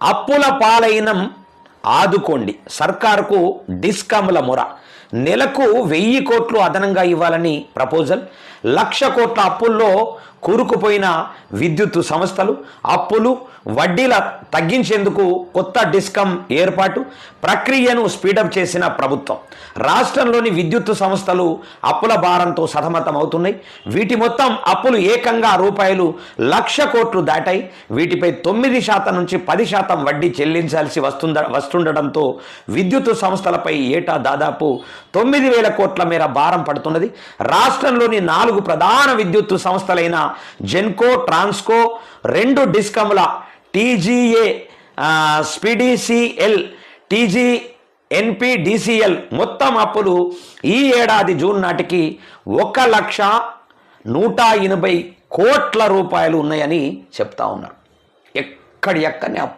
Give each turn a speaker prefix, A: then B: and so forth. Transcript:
A: అప్పుల పాలైనం ఆదుకోండి. సర్కారుకు డిస్కమ్ల మొర. నెలకు వెయ్యి కోట్లు అదనంగా ఇవ్వాలని ప్రపోజల్. లక్ష కోట్ల అప్పుల్లో కూరుకుపోయిన విద్యుత్ సంస్థలు అప్పులు వడ్డీల తగ్గించేందుకు కొత్త డిస్కమ్ ఏర్పాటు ప్రక్రియను స్పీడప్ చేసిన ప్రభుత్వం. రాష్ట్రంలోని విద్యుత్ సంస్థలు అప్పుల భారంతో సతమతం అవుతున్నాయి వీటి మొత్తం అప్పులు ఏకంగా రూపాయలు లక్ష కోట్లు దాటాయి. వీటిపై తొమ్మిది శాతం నుంచి పది శాతం వడ్డీ చెల్లించాల్సి వస్తుంద వస్తుండటంతో విద్యుత్ సంస్థలపై ఏటా దాదాపు తొమ్మిది వేల కోట్ల మేర భారం పడుతున్నది. రాష్ట్రంలోని నాలుగు ప్రధాన విద్యుత్ సంస్థలైన జెన్కో ట్రాన్స్కో రెండు డిస్కమ్ల టీజీఏ స్పిడిసిఎల్ టీజీ ఎన్పిడిసిఎల్ మొత్తం అప్పులు ఈ ఏడాది జూన్ నాటికి ఒక లక్ష నూట ఎనభై కోట్ల రూపాయలు ఉన్నాయని చెప్తా ఉన్నారు. ఎక్కడి ఎక్కడనే అప్పు